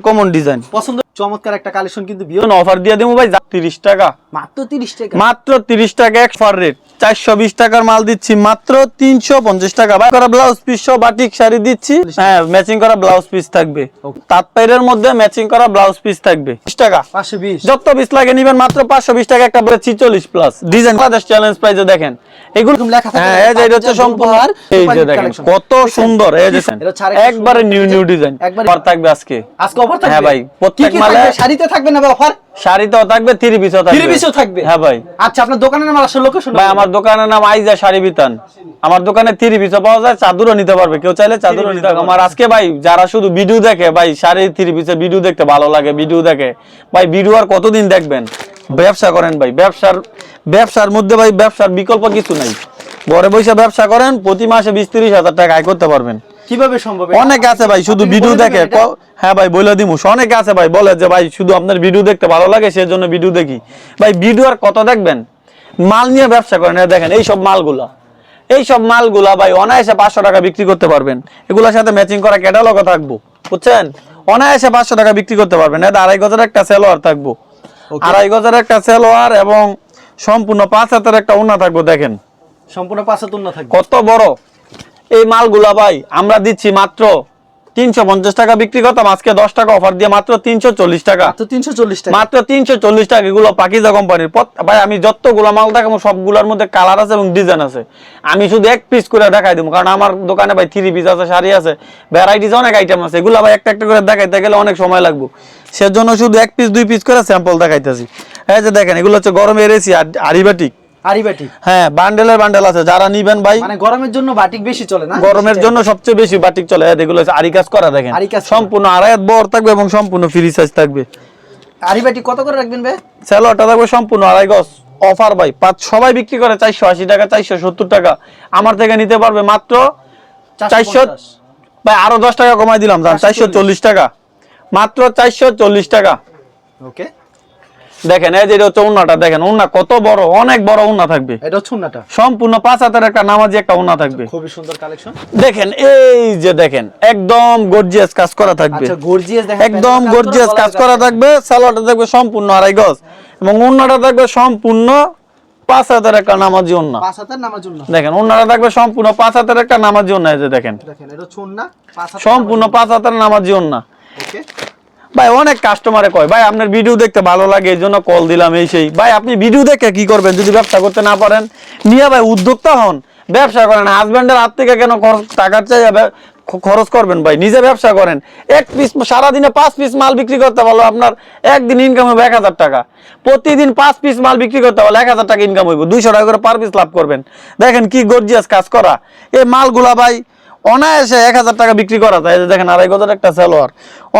Common design পছন্দ চমৎকার একটা কালেকশন কিন্তু বিয়ে অফার দিয়ে দেবো ভাই তিরিশ টাকা। মাত্র তিরিশ টাকা? মাত্র তিরিশ টাকা এক ফার রেট চারশো বিশ টাকার মাল দিচ্ছি মাত্র তিনশো পঞ্চাশ টাকা। ভাই করা ব্লাউজ পিস সহ বাটিক শাড়ি দিচ্ছি। হ্যাঁ ম্যাচিং করা ব্লাউজ পিস থাকবে। তাঁত পাইরের মধ্যে ম্যাচিং করা ব্লাউজ পিস থাকবে। বিশ টাকা। পাঁচশো বিশ। যত পিস লাগে নিবেন মাত্র পাঁচশো বিশ টাকা একটা বলে ছিচল্লিশ প্লাস ডিজাইন বাংলাদেশ চ্যালেঞ্জ প্রাইজে দেখেন। এগুলো লেখা হ্যাঁ এই যে এটা হচ্ছে সম্পূর্ণ এই যে দেখেন কত সুন্দর। এই যে একবারে নিউ নিউ ডিজাইন একবার থাকবে আজকে। আজকে অফার থাকবে? হ্যাঁ ভাই, প্রত্যেক মালে- শাড়িতে থাকবে না অফার শাড়িতেও থাকবে থ্রি পিসও থাকবে। থ্রি পিসও থাকবে? হ্যাঁ ভাই। আচ্ছা আপনার দোকানের নাম আসলে লোকেশন ভাই আমার দোকানের নাম আইজা শাড়ি বিতান। আমার দোকানে থ্রি পিসও পাওয়া যায় চাদরও নিতে পারবে। কেউ চাইলে চাদরও নিতে পারবে। আমার আজকে ভাই যারা শুধু ভিডিও দেখে ভাই শাড়ি থ্রি পিসের ভিডিও দেখতে ভালো লাগে ভিডিও দেখে। ভাই ভিডিও আর কতদিন দেখবেন? ব্যবসা করেন ভাই ব্যবসার ব্যবসার মধ্যে ভাই ব্যবসার বিকল্প কিছু নাই। ঘরে বসে ব্যবসা করেন প্রতি মাসে বিশ তিরিশ হাজার টাকা আয় করতে পারবেন। কীভাবে সম্ভব? অনেক আছে ভাই শুধু ভিডিও দেখে হ্যাঁ ভাই বলে দিমু। অনেক আছে ভাই বলে যে ভাই শুধু আপনার ভিডিও দেখতে ভালো লাগে সেজন্য ভিডিও দেখি। ভাই ভিডিও আর কত দেখবেন? মাল নিয়ে ব্যবসা করেন দেখেন এই সব মালগুলা। এই সব মালগুলা ভাই অনায়াসে পাঁচশো টাকা বিক্রি করতে পারবেন। এগুলোর সাথে ম্যাচিং করা ক্যাটালগও থাকব বুঝছেন? অনায়াসে পাঁচশো টাকা বিক্রি করতে পারবেন। এটা আড়াই গজের একটা সেলোয়ার থাকব। আড়াই গজের একটা সেলোয়ার এবং সম্পূর্ণ পাঁচ হাতের একটা উন্না থাকব দেখেন। সম্পূর্ণ পাঁচশো তুলনা থাকবে। কত বড়? এই মালগুলা ভাই আমরা দিচ্ছি মাত্র তিনশো পঞ্চাশ টাকা বিক্রি করতাম আজকে দশ টাকা অফার দিয়ে মাত্র তিনশো চল্লিশ টাকা। তিনশো চল্লিশ টাকা। মাত্র তিনশো চল্লিশ টাকা এগুলো পাকিজা কোম্পানির ভাই আমি যতগুলো মাল দেখাবো সবগুলোর মধ্যে কালার আছে এবং ডিজাইন আছে। আমি শুধু এক পিস করে দেখাই দেবো কারণ আমার দোকানে ভাই থ্রি পিস আছে শাড়ি আছে ভ্যারাইটিস অনেক আইটেম আছে। এগুলো ভাই একটা একটা করে দেখাইতে গেলে অনেক সময় লাগবে। সেজন্য শুধু এক পিস দুই পিস করে স্যাম্পল দেখাইতেছি। এই যে দেখেন এগুলো হচ্ছে গরমের এসি আরিবাটিক হ্যাঁ বান্ডেলের বান্ডেল আছে যারা নিবেন ভাই। মানে গরমের জন্য বাটিক বেশি চলে না? গরমের জন্য সবচেয়ে বেশি বাটিক চলে। এগুলো আরি কাজ করা দেখেন। আরি কাজ করা। সম্পূর্ণ আড়াই হাত থাকবে এবং সম্পূর্ণ ফ্রি সাইজ থাকবে। আরিবাটি কত করে রাখবেন ভাই? স্যালোয়ারটা থাকবে সম্পূর্ণ আড়াই গজ। অফার ভাই পাঁচ সবাই বিক্রি করে চারশো আশি টাকা চারশো সত্তর টাকা। আমার থেকে নিতে পারবে মাত্র চারশো ভাই আরও দশ টাকা কমাই দিলাম চারশো চল্লিশ। টাকা। মাত্র চারশো চল্লিশ টাকা। ওকে দেখেন এই যে হচ্ছে উন্নাটা দেখেন উন্না কত বড় অনেক বড় উন্না থাকবে। এটা হচ্ছে উন্নাটা। সম্পূর্ণ পাঁচ হাতের একটা নামাজি একটা উন্না থাকবে। খুবই সুন্দর কালেকশন দেখেন এই যে দেখেন একদম গর্জিয়াস কাজ করা থাকবে। আচ্ছা গর্জিয়াস দেখেন একদম গর্জিয়াস কাজ করা থাকবে সালোয়ারটা থাকবে সম্পূর্ণ আড়াই গজ। এবং উন্নাটা থাকবে সম্পূর্ণ পাঁচ হাতের একটা নামাজি অন্য পাঁচ হাতের নামার জন্য দেখেন অন্যটা থাকবে সম্পূর্ণ পাঁচ হাতের একটা নামাজি অন্য এই যে দেখেন। দেখেন এটা হচ্ছে উন্না সম্পূর্ণ পাঁচ হাতের নামাজি অন্য ওকে। ভাই, অনেক কাস্টমারে কয়, ভাই, আপনার ভিডিও দেখতে ভালো লাগে এই জন্য কল দিলাম এই সেই। ভাই, আপনি ভিডিও দেখে কি করবেন যদি ব্যবসা করতে না পারেন? নিয়ে ভাই, উদ্যোক্তা হন। ব্যবসা করেন হাজব্যান্ডের হাত থেকে কেন খরচ টাকার চাই খরচ করবেন ভাই? নিজে ব্যবসা করেন। এক পিস সারাদিনে পাঁচ পিস মাল বিক্রি করতে পারল আপনার একদিন ইনকাম হবে এক হাজার টাকা। প্রতিদিন পাঁচ পিস মাল বিক্রি করতে পারল এক হাজার টাকা ইনকাম হইব। দুইশো টাকা করে পার পিস লাভ করবেন। দেখেন কি গর্জিয়াস কাজ করা। এই মালগুলা ভাই অনায়াসে এক হাজার টাকা বিক্রি করা যায়। দেখেন আড়াই গজের একটা সালোয়ার।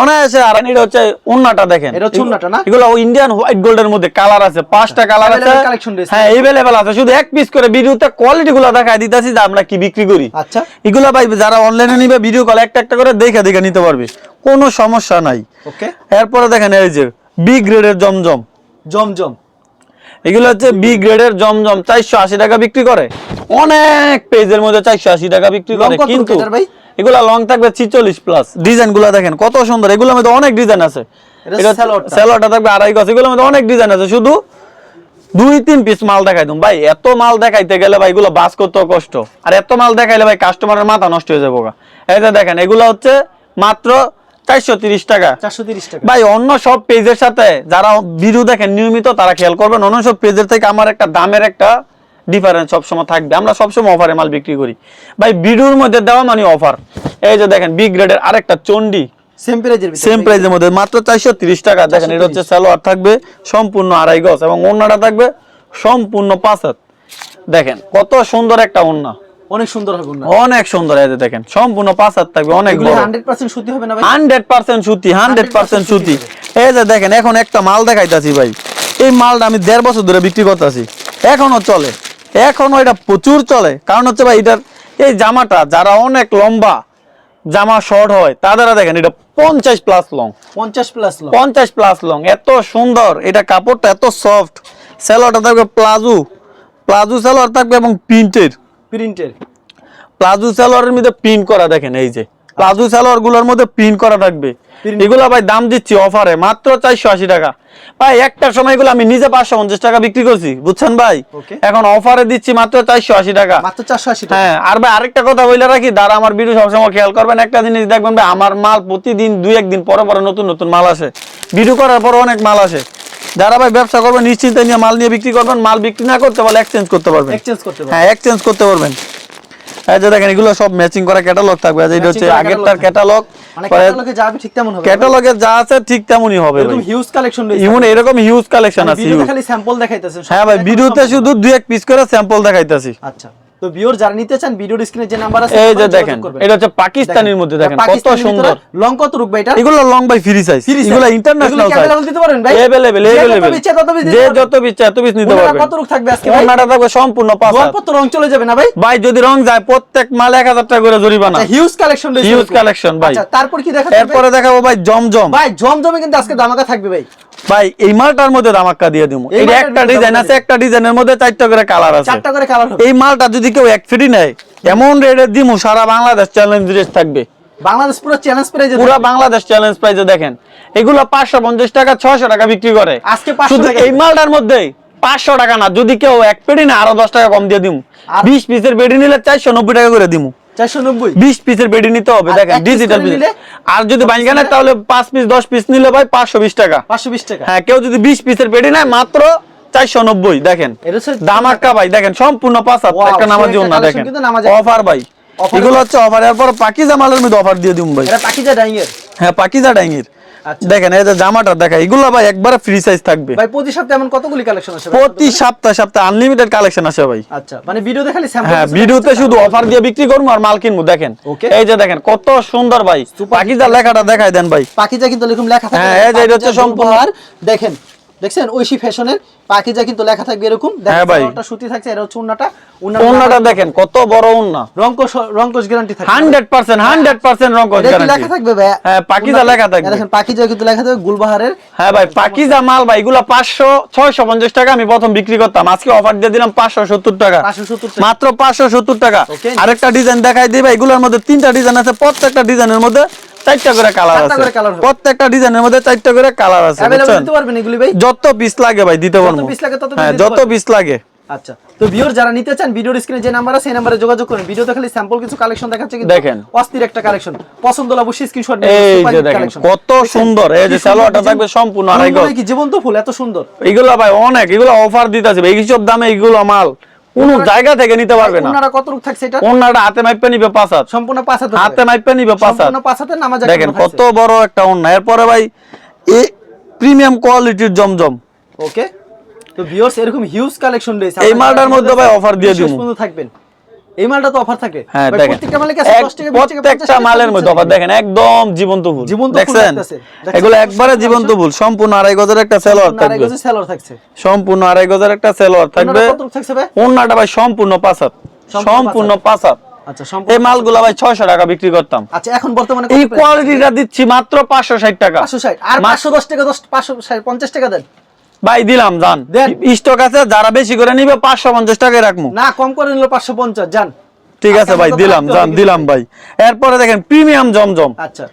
অনায়াসে আর এটা হচ্ছে উন্নাটা দেখেন। এটা উন্নাটা না? এগুলো ইন্ডিয়ান হোয়াইট গোল্ডের মধ্যে কালার আছে পাঁচটা কালার আছে। হ্যাঁ এভেলেবেল আছে। শুধু এক পিস করে ভিডিওতে কোয়ালিটি গুলো দেখাই দিতেছি যে আমরা কি বিক্রি করি। আচ্ছা। এগুলো ভাই যারা অনলাইনে নিবে ভিডিও কল একটা একটা করে দেখে দেখে নিতে পারবে। কোনো সমস্যা নাই। ওকে এরপরে দেখেন এই যে বি গ্রেডের জমজম। জমজম। এগুলো হচ্ছে বি গ্রেডের জমজম চারশো আশি টাকা বিক্রি করে। অনেক পেজের মধ্যে চারশো আশি টাকা বিক্রি করে কিন্তু এগুলা লং থাকবে ছিচল্লিশ প্লাস ডিজাইনগুলা দেখেন কত সুন্দর এগুলোর মধ্যে অনেক ডিজাইন আছে। স্যালোয়ারটা থাকবে আড়াই গজ এগুলোর মধ্যে অনেক ডিজাইন আছে শুধু দুই তিন পিস মাল দেখাই তুমি ভাই এত মাল দেখাইতে গেলে ভাই এগুলো বাস করতে কষ্ট। আর এত মাল দেখাইলে ভাই কাস্টমারের মাথা নষ্ট হয়ে যাব। এই যে দেখেন এগুলো হচ্ছে মাত্র চারশো তিরিশ টাকা। চারশো তিরিশ টাকা। ভাই অন্য সব পেজের সাথে যারা ভিডিও দেখেন নিয়মিত তারা খেয়াল করবেন অন্য সব পেজের থেকে আমার একটা দামের একটা ডিফারেন্স সবসময় থাকবে। আমরা সবসময় অফারে মাল বিক্রি করি। ভাই ভিডিওর মধ্যে দেওয়া মানে অফার এই যে দেখেন বি গ্রেডের আরেকটা চন্ডি সেম প্রাইজের সেম প্রাইসের মধ্যে মাত্র চারশো তিরিশ টাকা। দেখেন এটা হচ্ছে সালোয়ার থাকবে সম্পূর্ণ আড়াই গজ এবং ওন্নাটা থাকবে সম্পূর্ণ পাঁচ হাত। দেখেন কত সুন্দর একটা ওন্না। অনেক সুন্দর হবে অনেক সুন্দর এই দেখেন সম্পূর্ণ পাঁচ হাত থাকবে অনেক বড় হান্ড্রেড পার্সেন্ট সুতি হবে না ভাই? হান্ড্রেড পার্সেন্ট সুতি হান্ড্রেড পার্সেন্ট সুতি এই যে দেখেন এখন একটা মাল দেখাইতাছি ভাই। এই মালটা আমি দেড় বছর ধরে বিক্রি করতেছি। এখনও চলে। এখনও এটা প্রচুর চলে। কারণ হচ্ছে ভাই এটার এই জামাটা যারা অনেক লম্বা জামা শর্ট হয় তাদেরা দেখেন এটা পঞ্চাশ প্লাস লং পঞ্চাশ প্লাস লো পঞ্চাশ প্লাস লং এত সুন্দর। এটা কাপড়টা এত সফট সেলোয়ারটা থাকবে প্লাজো। প্লাজো সেলোয়ার থাকবে এবং প্রিন্টের। প্রিন্টের প্লাজো সালোয়ারের মধ্যে প্রিন্ট করা দেখেন এই যে। প্লাজো সালোয়ারগুলোর মধ্যে প্রিন্ট করা থাকবে। এগুলো ভাই দাম দিচ্ছি অফারে মাত্র চারশো আশি টাকা। ভাই একটা সময় এগুলো আমি নিজে পাঁচশো পঞ্চাশ টাকা বিক্রি করছি বুঝছেন ভাই? এখন অফারে দিচ্ছি মাত্র চারশো আশি টাকা। মাত্র চারশো আশি হ্যাঁ আর ভাই আরেকটা কথা বলে রাখি দাঁড়া আমার ভিডিও সবসময় খেয়াল করবেন একটা জিনিস দেখবেন ভাই আমার মাল প্রতিদিন দুই একদিন পরে পরে নতুন নতুন মাল আসে। ভিডিও করার পর অনেক মাল আসে। যারা ভাই ব্যবসা করবেন নিশ্চিন্তে নিয়ে মাল নিয়ে বিক্রি করবেন মাল বিক্রি না করতে পারলে এক্সচেঞ্জ করতে পারবেন। এক্সচেঞ্জ করতে পারবে হ্যাঁ এক্সচেঞ্জ করতে পারবেন। এই যে দেখেন এগুলো সব ম্যাচিং করা ক্যাটালগ থাকবে। এই যে এটা হচ্ছে আগেরটার ক্যাটালগ মানে ক্যাটালগে যাবে ঠিক তেমন হবে। ক্যাটালগে যা আছে ঠিক তেমনই হবে এরকম হিউজ কালেকশন রয়েছে। ইমন এরকম হিউজ কালেকশন আছে ভিডিওতে খালি স্যাম্পল দেখাইতেছেন হ্যাঁ ভাই ভিডিওতে শুধু দুই এক পিস করে স্যাম্পল দেখাইতাছি। আচ্ছা। তো ভিউয়ার যারা নিতে চান ভিডিওর স্ক্রিনে যে নাম্বার আছে এই যে যোগাযোগ দেখেন করবেন। এটা হচ্ছে পাকিস্তানের মধ্যে দেখেন কত পাকিস্তানের সুন্দর ভিতরে লং কত রুকবে এটা এগুলো long by free size Free size। এগুলো এগুলো ইন্টারন্যাশনাল কি সাইজ available দিতে পারবেন ভাই? अवेलेबल যে যত अवेलेबल ইচ্ছা তত piece দিতে যে পারবেন। যত ইচ্ছা এত পিস নিতে ওনারা পারবেন কত রুক থাকবে আজকে ভাই ওনাটা থাকবে সম্পূর্ণ পাঁচ হাত। অল্প তো রং চলে যাবে না ভাই ভাই যদি রং যায় প্রত্যেক মাল এক হাজার টাকা করে জরিমানা হিউজ কালেকশন রয়েছে Huge এরকম। collection ভাই। আচ্ছা তারপর কি দেখা যাবে এরপরে দেখাবো ভাই জমজম ভাই জমজমে কিন্তু আজকে দামাকা থাকবে ভাই ভাই এই মালটার মধ্যে ধামাক্কা দিয়ে দিব এই একটা ডিজাইন আছে একটা ডিজাইনের মধ্যে চারটা করে কালার আছে। চারটা করে কালার এই মালটা যদি কেউ এক ফ্রি নেয় এমন রেটে দিমু সারা বাংলাদেশ চ্যালেঞ্জ রেট থাকবে। বাংলাদেশ পুরো চ্যালেঞ্জ প্রাইজে পুরা বাংলাদেশ চ্যালেঞ্জ প্রাইজে দেখেন। এগুলো পাঁচশো পঞ্চাশ টাকা ছয়শো টাকা বিক্রি করে। আজকে 500 শুধু টাকা। এই মালটার মধ্যে পাঁচশো টাকা না যদি কেউ এক পেডি না আরও দশ টাকা কম দিয়ে দিমু। আর- বিশ পিসের বেডি নিলে চারশো নব্বই টাকা করে দিমু। চারশো নব্বই। বিশ পিসের বেডি নিতে হবে দেখেন ডিজিটাল আর যদি বাইঙ্গা তাহলে পাঁচ পিস দশ পিস নিলে ভাই পাঁচশো বিশ টাকা। পাঁচশো বিশ টাকা। হ্যাঁ কেউ যদি বিশ পিসের বেডি নেয় মাত্র চারশো নব্বই দেখেন। দামাক্কা ভাই দেখেন সম্পূর্ণ পাঁচ একটা নামাজি দেখেন। অফার ভাই। এগুলো হচ্ছে অফার এরপর পাকিজা মালের মধ্যে অফার দিয়ে দিম ভাই। এটা পাখিজা ডাইং এর হ্যাঁ পাকিজা ডাইঙ্গির আচ্ছা। দেখেন এই যে জামাটা দেখা এগুলো ভাই একবারে ফ্রি সাইজ থাকবে। ভাই প্রতি সপ্তাহে এমন কতগুলি কালেকশন আসে প্রতি সপ্তাহে সপ্তাহে আনলিমিটেড কালেকশন আছে ভাই। আচ্ছা মানে ভিডিওতে খালি স্যাম্পল হ্যাঁ ভিডিওতে শুধু অফার দিয়ে বিক্রি করব আর মাল কিনবো দেখেন। এই যে দেখেন কত সুন্দর ভাই। পাকিজা লেখাটা দেখাই দেন ভাই। পাখিজা কিন্তু লেখা থাকে হ্যাঁ, এই যে এটা হচ্ছে সম্পূর্ণ- আর দেখেন দেখছেন ঐশী ফ্যাশনের পাখিজা কিন্তু লেখা থাকবে এরকম। হ্যাঁ সুতি থাকছে এটা হচ্ছে উন্নাটা। ওন্নাটা দেখেন কত বড় রংকোশ গ্যারান্টি থাকবে। হান্ড্রেড পার্সেন্ট হান্ড্রেড পার্সেন্ট রং এটা কি লেখা থাকবে ভাই? হ্যাঁ, পাকিজা লেখা থাকবে। দেখেন পাখিজা কিন্তু লেখা থাকবে গুলবাহারের হ্যাঁ ভাই পাকিজা মাল ভাই এগুলো পাঁচশো ছয়শো পঞ্চাশ টাকা আমি প্রথম বিক্রি করতাম। আজকে অফার দিয়ে দিলাম পাঁচশো সত্তর টাকা। 570 টাকা। মাত্র পাঁচশো সত্তর টাকা। আরেকটা ডিজাইন দেখাই দিই ভাই এগুলোর মধ্যে তিনটা ডিজাইন আছে প্রত্যেকটা ডিজাইনের মধ্যে চারটা করে কালার আছে। করে colour হবে। প্রত্যেকটা ডিজাইনের মধ্যে চারটা করে কালার আছে দিতে পারবেন এগুলি ভাই? যত পিস লাগে ভাই দিতে পারব piece লাগে তত হ্যাঁ যত পিস লাগে। আচ্ছা তো যারা নিতে চান ভিডিওর স্ক্রিনে যে নাম্বার আছে সেই নাম্বারে যোগাযোগ করুন। ভিডিওতে খালি স্যাম্পল কিছু কালেকশন দেখাচ্ছে কিন্তু দেখেন। অস্থির একটা কালেকশন পছন্দ হলে অবশ্যই স্ক্রিনশট এই যে দেখেন কত সুন্দর। এই যে সালোয়ারটা থাকবে সম্পূর্ণ আড়াই গজ। কি জীবন্ত ফুল এত সুন্দর। এগুলো ভাই অনেক এগুলো অফার দিতেছে ভাই এইসব দামে এগুলো মাল। কোন জায়গা থেকে নিতে পারবে না। ওনারা কত রূপ থাকছে এটা? ওনারা হাতে মাইপে নিবে পাঁচ হাত। সম্পূর্ণ পাঁচ হাতে হাতে মাইপে নিবে পাঁচ হাত। সম্পূর্ণ পাঁচ হাতে নামাজ দেখেন কত বড় একটা অন্য এরপরে ভাই এ প্রিমিয়াম কোয়ালিটির জমজম। ওকে? তো ভিউয়ার্স এরকম হিউজ কালেকশন রয়েছে। এই মালটার মধ্যে ভাই অফার দিয়ে বিশেষ থাকবেন। এই মালটা তো অফার থাকে। হ্যাঁ প্রত্যেকটা মালে কি 10 টাকা 20 টাকা প্রত্যেকটা মালের মধ্যে অফার দেখেন একদম জীবন্ত ফুল। জীবন্ত ফুল দেখছেন? এগুলো একবারে জীবন্ত ফুল সম্পূর্ণ আড়াই গজের একটা সেলোয়ার সম্পূর্ণ আড়াই গজের সেলর থাকছে। সম্পূর্ণ আড়াই গজের একটা সেলোয়ার থাকবে। থাকছে ভাই? সম্পূর্ণ আচ্ছা এই সম্পূর্ণ মালগুলা ভাই ছয়শো টাকা বিক্রি করতাম। আচ্ছা এখন বর্তমানে এই কোয়ালিটিটা দিচ্ছি মাত্র পাঁচশো ষাট টাকা। 560 আর 510 টাকা 10 550 টাকা দেন। ভাই দিলাম জান স্টক আছে যারা বেশি করে নিবে পাঁচশো পঞ্চাশ টাকায় রাখব না কম করে নিল 550 জান ঠিক আছে ভাই দিলাম জান দিলাম ভাই। এরপরে দেখেন প্রিমিয়াম জমজম। আচ্ছা।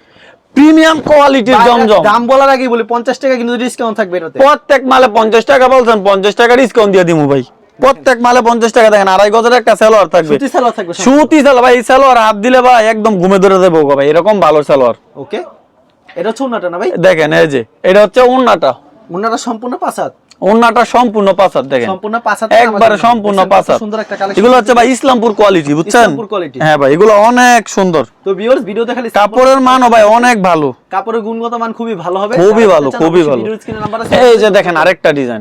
প্রিমিয়াম কোয়ালিটির জমজম। দাম বলার আগেই বলি 50 টাকা কিন্তু ডিসকাউন্ট থাকবে এটাতে। প্রত্যেক মালে পঞ্চাশ টাকা বলছেন পঞ্চাশ টাকা ডিসকাউন্ট দিয়ে দিমু ভাই। প্রত্যেক মালে পঞ্চাশ টাকা দেখেন আড়াই গজের একটা সেলোয়ার থাকবে। সুতি সালোয়ার থাকবে সুতি সালোয়ার ভাই সালোয়ার হাত দিলে ভাই একদম ঘুমে ধরে দেবো ভাই এরকম ভালো সালোয়ার। ওকে। এটা হচ্ছে উন্নাটা না ভাই? দেখেন এই যে এটা হচ্ছে উন্নাটা উন্নাটা সম্পূর্ণ উন্নাটা সম্পূর্ণ দেখেন। সম্পূর্ণ একবারে সম্পূর্ণ সুন্দর একটা কালেকশন এগুলো হচ্ছে ভাই ইসলামপুর কোয়ালিটি বুঝছেন? ইসলামপুর quality। হ্যাঁ ভাই এগুলো অনেক সুন্দর। তো ভিউয়ার্স ভিডিওতে খালি কাপড়ের মানও ভাই অনেক ভালো। কাপড়ের গুণগত মান খুবই ভালো হবে। খুবই ভালো, খুবই ভালো। এই যে দেখেন আরেকটা ডিজাইন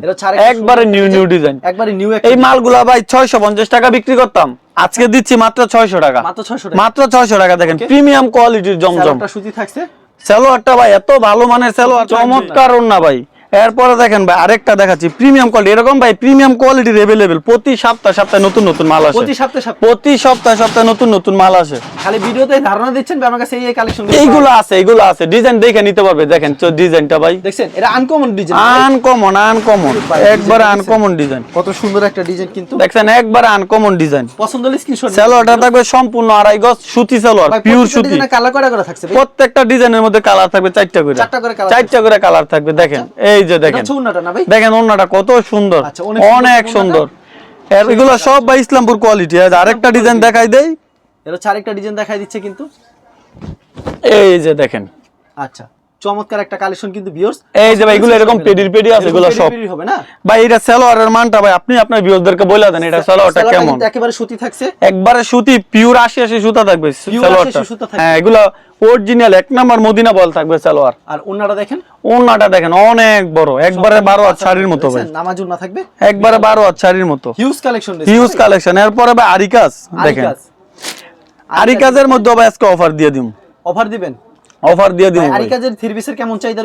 একবারে নিউ নিউ ডিজাইন। একবারে নিউ এই মালগুলা ভাই ছয়শো পঞ্চাশ টাকা বিক্রি করতাম। আজকে দিচ্ছি মাত্র ছয়শো টাকা। মাত্র 600 টাকা। মাত্র ছয়শো টাকা দেখেন প্রিমিয়াম কোয়ালিটির জমজম। একটা সুতি থাকছে। সালোয়ারটা ভাই এত ভালো মানের সালোয়ার চমৎকার না ভাই। এরপরে দেখেন ভাই আরেকটা দেখাচ্ছি। প্রিমিয়াম কোয়ালিটি এরকম ভাই প্রিমিয়াম কোয়ালিটির অ্যাভেলেবেল প্রতি সপ্তাহে সপ্তাহে নতুন নতুন মাল আসে। প্রতি সপ্তাহে সপ্তাহে। প্রতি সপ্তাহে সপ্তাহে নতুন নতুন মাল আসে। খালি ভিডিওতে ধারণা দিচ্ছেন ভাই আমার কাছে এই কালেকশন এইগুলো আছে এইগুলো আছে। ডিজাইন দেখে নিতে পারবে দেখেন তো ডিজাইনটা ভাই। দেখছেন? এটা আনকমন ডিজাইন আনকমন আনকমন একবারে আনকমন ডিজাইন কত সুন্দর একটা ডিজাইন কিন্তু। দেখছেন? একবারে আনকমন ডিজাইন পছন্দ হলে স্ক্রিনশট সালোয়ারটা থাকবে সম্পূর্ণ আড়াই গজ সুতি সালোয়ার পিওর সুতি। কালার করা করা থাকছে প্রত্যেকটা ডিজাইনের মধ্যে কালার থাকবে চারটা করে। চারটা করে colour চারটা করে কালার থাকবে দেখেন। এই যে দেখেন। দেখেন ওন্নাটা কত সুন্দর। আচ্ছা, অনেক সুন্দর এগুলো সব ভাই ইসলামপুর কোয়ালিটি আছে আরেকটা ডিজাইন দেখাই দেই। এটা হচ্ছে আরেকটা ডিজাইন দেখাই দিচ্ছে কিন্তু। এই যে দেখেন। আচ্ছা। চমৎকার একটা কালেকশন কিন্তু ভিউয়ার্স এই যে ভাই এগুলো এরকম পেডির পেডি আছে এগুলো সব। হবে না? ভাই এটা সালোয়ারের মানটা ভাই আপনি আপনার ভিউয়ারদেরকে বলে দেন এটা সালোয়ারটা কেমন? একেবারে সুতি থাকছে। একবারে সুতি পিওর আশি আশি সুতা থাকবে Pure সালোয়ারটা। 80 সুতা থাকবে। হ্যাঁ এগুলো অরিজিনাল এক নাম্বার মদিনা বল থাকবে সালোয়ার। আর উন্নাটা দেখেন? ওন্নাটা দেখেন অনেক বড় একবারে বারো হাত শাড়ির মতো ভাই। দেখছেন, নামাজ উন্না থাকবে? একবারে বারো হাত শাড়ির মতো। হিউজ কালেকশন হিউজ কালেকশন এরপরে ভাই আরিকাস দেখেন। আরিকাজের মধ্যে ভাই আজকে অফার দিয়ে দিম। অফার দিবেন? অফার দিয়ে থ্রি পিসের কেমন চাহিদা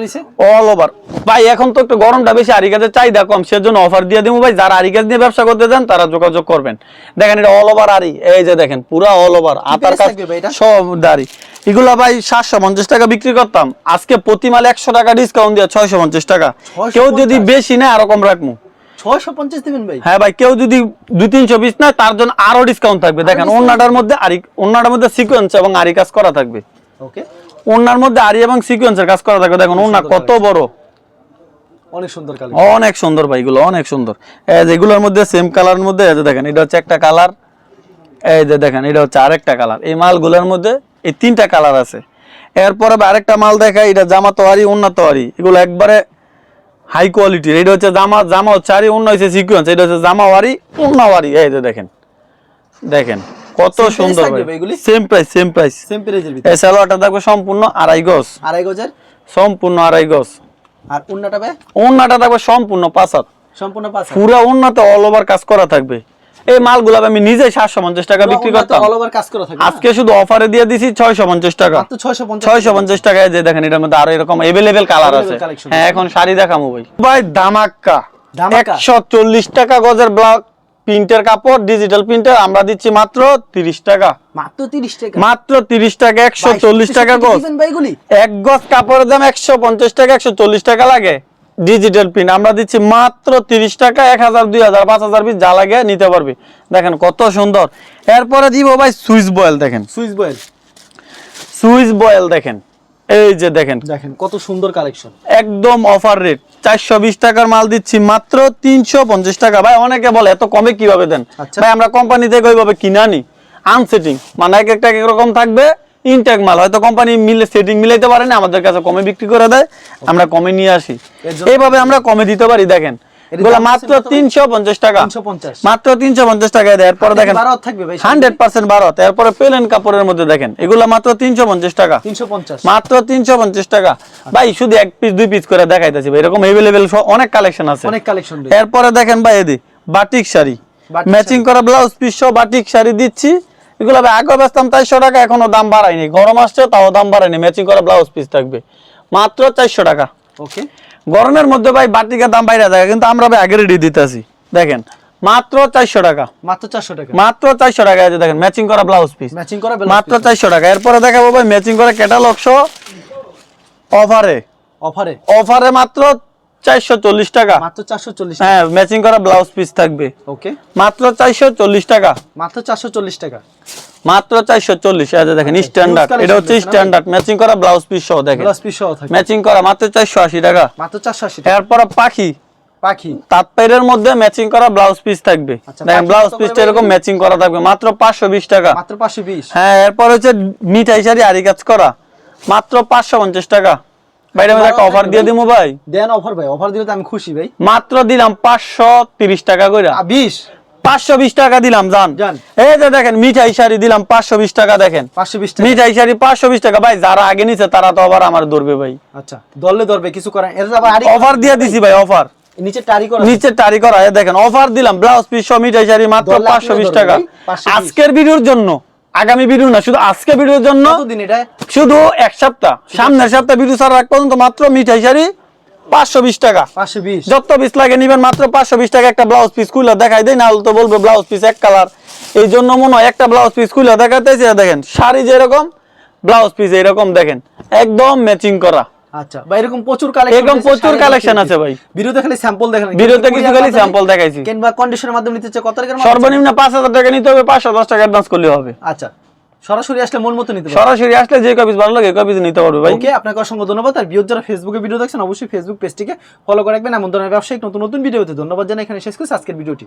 অল ওভার ভাই এখন তো একটু গরমটা বেশি চাহিদা কম সেজন্য অফার দিয়ে দিব ভাই। যারা নিয়ে ব্যবসা করতে তারা যোগাযোগ করবেন। দেখেন এটা অল ওভার আরি। এই যে দেখেন পুরা অল ওভার আতার কাজ? সব দাড়ি। এগুলা ভাই সাতশো পঞ্চাশ টাকা বিক্রি করতাম। আজকে প্রতি মালে একশো টাকা ডিসকাউন্ট দিয়ে ছয়শো পঞ্চাশ টাকা। কেউ যদি বেশি নেয় আরও কম রাখব। ভাই? হ্যাঁ ভাই কেউ যদি দুই তিনশো পিস নেয় তার জন্য আরও ডিসকাউন্ট থাকবে। দেখেন? অন্যটার মধ্যে আরি অন্যটার মধ্যে সিকোয়েন্স এবং আরি কাজ করা থাকবে। ওকে অন্যার মধ্যে আরি এবং সিকোয়েন্সের কাজ করা থাকবে দেখুন অন্য কত বড়। অনেক সুন্দর কালেকশন। অনেক সুন্দর ভাই এগুলো অনেক সুন্দর। এই যে এগুলোর মধ্যে সেম কালারের মধ্যে এই যে দেখেন এটা হচ্ছে একটা কালার এই যে দেখেন এটা হচ্ছে আরেকটা কালার এই মালগুলোর মধ্যে এই তিনটা কালার আছে। এরপরে আরেকটা মাল দেখাই এটা জামা তোয়ারি অন্য তোয়ারি। এগুলো একবারে হাই কোয়ালিটির এটা হচ্ছে জামা জামা হচ্ছে আরি অন্য হচ্ছে সিকুয়েন্স এটা হচ্ছে জামা ওয়ারি অন্য ওয়ারি। এই যে দেখেন দেখেন। কত সুন্দর? Same price same price same প্রাইজের ভিতরে। এই সালোয়ারটা থাকবে সম্পূর্ণ আড়াই গজ। আড়াই গজের? সম্পূর্ণ আড়াই গজ। আর ভাই? থাকবে সম্পূর্ণ পাঁচ হাত। সম্পূর্ণ পাঁচ পুরো অল ওভার কাজ করা থাকবে। এই মালগুলো আমি নিজে সাতশো পঞ্চাশ টাকা বিক্রি করতাম। অল ওভার কাজ করা থাকবে আজকে শুধু অফারে দিয়ে দিছি ছয়শো পঞ্চাশ টাকা। মাত্র ছয়শো পঞ্চাশ টাকায় যে দেখেন এটার মধ্যে আরও এরকম এভেলেবেল কালার আছে। হ্যাঁ এখন শাড়ি দেখামো ভাই। ভাই? একশো চল্লিশ টাকা গজের ব্লক প্রিন্টের কাপড় ডিজিটাল প্রিন্টার আমরা দিচ্ছি মাত্র তিরিশ টাকা। মাত্র তিরিশ টাকা? মাত্র তিরিশ টাকা একশো ভাই, চল্লিশ সত্যি টাকা সত্যি গজ? এক গজ কাপড়ের দাম একশো পঞ্চাশ টাকা একশো চল্লিশ টাকা লাগে। ডিজিটাল প্রিন্ট আমরা দিচ্ছি মাত্র তিরিশ টাকা এক হাজার দুই হাজার পাঁচ হাজার পিস যা লাগে নিতে পারবি। দেখেন কত সুন্দর। এরপরে দিব ভাই সুইচ বয়েল দেখেন। Swiss voile. সুইচ বয়েল দেখেন। এই যে দেখেন। দেখেন কত সুন্দর কালেকশন। একদম অফার রেট চারশো বিশ টাকার মাল দিচ্ছি মাত্র তিনশো পঞ্চাশ টাকা। ভাই অনেকে বলে এত কমে কীভাবে দেন? আচ্ছা। ভাই আমরা কোম্পানি থেকে ওইভাবে কিনা নি আনসেটিং মানে এক একটা এক রকম থাকবে ইনটেক মাল। হয়তো কোম্পানি মিলে সেটিং মিলাইতে পারে না আমাদের কাছে কমে বিক্রি করে দেয়। আমরা কমে নিয়ে আসি। এইভাবে আমরা কমে দিতে পারি দেখেন। এগুলো মাত্র হচ্ছে কত ভাই? তিনশো পঞ্চাশ টাকা। 350 মাত্র তিনশো পঞ্চাশ টাকায় দেয়। এরপরে দেখেন বারো থাকবে ভাই এরপরে প্লেন কাপড়ের মধ্যে দেখেন এগুলো মাত্র তিনশো পঞ্চাশ টাকা। তিনশো পঞ্চাশ। মাত্র তিনশো পঞ্চাশ টাকা। ভাই শুধু এক পিস দুই পিস করে দেখাইতেছি ভাই এরকম অনেক কালেকশন আছে। অনেক কালেকশন এরপরে দেখেন ভাই এদি বাটিক শাড়ি। ম্যাচিং করা ব্লাউজ পিস সহ বাটিক শাড়ি দিচ্ছি। এগুলো আগে বেচতাম চারশো টাকা এখনও দাম বাড়ায়নি। গরম আসছে তাও দাম বাড়ায়নি। ম্যাচিং করা ব্লাউজ পিস থাকবে। মাত্র চারশো টাকা। ওকে গরমের মধ্যে ভাই বাটিকার দাম বাইরে থাকে কিন্তু আমরা ভাই আগে রেডি দিতেছি। দেখেন মাত্র চারশো টাকা। মাত্র চারশো টাকা। মাত্র চারশো টাকা আছে দেখেন ম্যাচিং করা ব্লাউজ পিস ম্যাচিং করা মাত্র চারশো টাকা। এরপরে দেখাবো ভাই ম্যাচিং করা ক্যাটালগ শো অফারে অফারে অফারে মাত্র চারশো চল্লিশ টাকা। মাত্র চারশো চল্লিশ হ্যাঁ ম্যাচিং করা ব্লাউজ পিস থাকবে। ওকে মাত্র চারশো চল্লিশ টাকা। মাত্র চারশো চল্লিশ টাকা। মাত্র চারশো চল্লিশ দেখেন স্ট্যান্ডার্ড এটা হচ্ছে? স্ট্যান্ডার্ড ম্যাচিং করা ব্লাউজ পিস সহ দেখেন। প্লাস পিস সহ থাকে ম্যাচিং করা মাত্র চারশো আশি টাকা। মাত্র চারশো আশি টাকা। এরপর পাখি। পাখি। মধ্যে ম্যাচিং করা ব্লাউজ পিস থাকবে। আচ্ছা, দেখেন ব্লাউজ পিসটা এরকম ম্যাচিং করা থাকবে। মাত্র পাঁচশো বিশ টাকা। মাত্র পাঁচশো বিশ। হ্যাঁ এরপর হচ্ছে মিঠাই শাড়ি আরি কাজ করা। মাত্র পাঁচশো পঞ্চাশ টাকা। বাইরে মধ্যে একটা অফার দিয়ে দিবো ভাই। দেন অফার ভাই অফার দিলে তো আমি খুশি ভাই। মাত্র দিলাম পাঁচশো তিরিশ টাকা করে আ, বিশ? পাঁচশো টাকা দিলাম জান। এই যে দেখেন মিঠাই শাড়ি দিলাম পাঁচশো বিশ টাকা দেখেন। পাঁচশো বিশ টাকা। মিঠাই শাড়ি পাঁচশো বিশ টাকা। ভাই যারা আগে নিছে তারা তো আবার আমার ধরবে ভাই। আচ্ছা দললে ধরবে কিছু করেন এটা আবার অফার দিয়ে দিছি ভাই অফার নিচে টারি করা। নিচে টারি করা এই দেখেন অফার দিলাম ব্লাউজ পিস মিঠাই শাড়ি মাত্র দশ লাখ পাঁচশো বিশ ধরবে টাকা। আজকের ভিডিওর জন্য আগামী ভিডিও না শুধু আজকে ভিডিওর জন্য শুধু এক সপ্তাহ। সামনের সপ্তাহ ভিডিও ছাড়া রাখ পর্যন্ত মাত্র মিঠাই শাড়ি পাঁচশো বিশ টাকা। পাঁচশো বিশ। যত পিস লাগে নিবেন মাত্র পাঁচশো বিশ টাকা একটা ব্লাউজ পিস খুলে দেখাই দেয় না তো বলব ব্লাউজ পিস এক কালার এই জন্য মনে হয় একটা ব্লাউজ পিস খুলে দেখাতেছে দেখেন শাড়ি যেরকম ব্লাউজ পিস এরকম দেখেন একদম ম্যাচিং করা। আচ্ছা। বা এরকম প্রচুর কালেকশন এরকম প্রচুর collection আছে ভাই। ভিডিওতে খালি স্যাম্পল দেখান। ভিডিওতে কিছু খালি sample দেখাইছি। কিংবা কন্ডিশনের মাধ্যমে নিতে কত টাকার সর্বনিম্ন পাঁচ হাজার টাকা নিতে হবে পাঁচশো দশ টাকা অ্যাডভান্স করলে হবে। আচ্ছা। সরাসরি আসলে মন মতো নিতে সরাসরি আসলে যে কপিস ভালো লাগে কপিস নিতে পারবে ভাই। ওকে আপনাকে অসংখ্য ধন্যবাদ। আর ভিউজ যারা ফেসবুকে ভিডিও দেখছেন অবশ্যই ফেসবুক পেজটিকে ফলো করে রাখবেন। এমন ধরনের ব্যবসায়িক নতুন নতুন ভিডিও হতে ধন্যবাদ জানাই। এখানে শেষ করছি আজকের ভিডিওটি